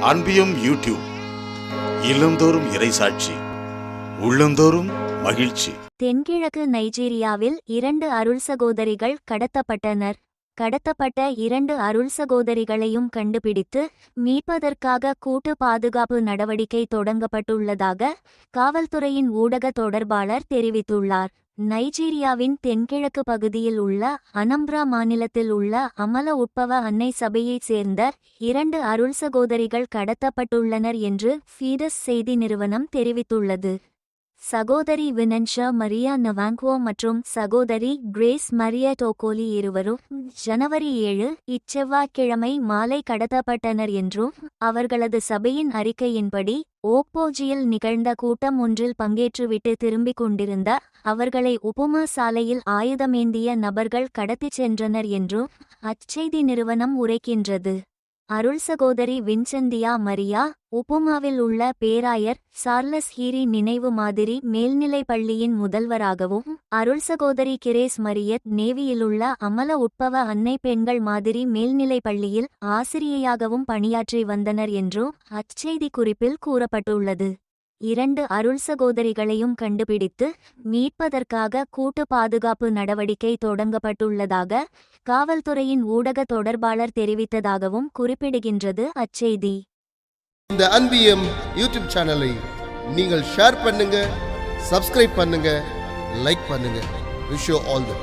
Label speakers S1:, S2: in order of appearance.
S1: அன்பியும் YouTube இல்லந்தோறும் இறைசாட்சி உள்ளந்தோறும் மகிழ்ச்சி.
S2: தென்கிழக்கு நைஜீரியாவில் இரண்டு அருள் சகோதரிகள் கடத்தப்பட்டனர். கடத்தப்பட்ட இரண்டு அருள் சகோதரிகளையும் கண்டுபிடித்து மீட்பதற்காக கூட்டு பாதுகாப்பு நடவடிக்கை தொடங்கப்பட்டுள்ளதாக காவல்துறையின் ஊடக தொடர்பாளர் தெரிவித்துள்ளார். நைஜீரியாவின் தென்கிழக்கு பகுதியில் உள்ள அனம்ப்ரா மாநிலத்தில் உள்ள அமல உட்பவ அன்னை சபையைச் சேர்ந்த இரண்டு அருள் சகோதரிகள் கடத்தப்பட்டுள்ளனர் என்று ஃபீடஸ் செய்தி நிறுவனம் தெரிவித்துள்ளது. சகோதரி வினன்ஷா மரியா நவாங்குவோ மற்றும் சகோதரி கிரேஸ் மரியா டோகோலி இருவரும் ஜனவரி ஏழு இச்செவ்வாய்க்கிழமை மாலை கடத்தப்பட்டனர் என்றும் அவர்களது சபையின் அறிக்கையின்படி ஓக்போஜியில் நிகழ்ந்த கூட்டம் ஒன்றில் பங்கேற்றுவிட்டு திரும்பிக் கொண்டிருந்த அவர்களை உப்புமா சாலையில் ஆயுதமேந்திய நபர்கள் கடத்திச் சென்றனர் என்றும் அச்செய்தி நிறுவனம் உரைக்கின்றது. அருள் சகோதரி வின்சந்தியா மரியா உப்புமாவில் உள்ள பேராயர் சார்லஸ் ஹீரி நினைவு மாதிரி மேல்நிலைப் பள்ளியின் முதல்வராகவும் அருள் சகோதரி கிரேஸ் மரியத் நேவியிலுள்ள அமல உட்பவ அன்னை பெண்கள் மாதிரி மேல்நிலைப் பள்ளியில் ஆசிரியையாகவும் பணியாற்றி வந்தனர் என்றும் அச்செய்தி குறிப்பில் கூறப்பட்டுள்ளது. இரண்டு அருள் சகோதரிகளையும் கண்டுபிடித்து மீட்பதற்காக கூட்டு பாதுகாப்பு நடவடிக்கை தொடங்கப்பட்டுள்ளதாக காவல்துறையின் ஊடக தொடர்பாளர் தெரிவித்ததாகவும் குறிப்பிடுகின்றது அச்செய்தி.
S3: இந்த அன்பியம் யூடியூப் சேனலை நீங்கள் ஷேர் பண்ணுங்க சப்ஸ்கிரைப் பண்ணுங்க லைக் பண்ணுங்க. Wish all the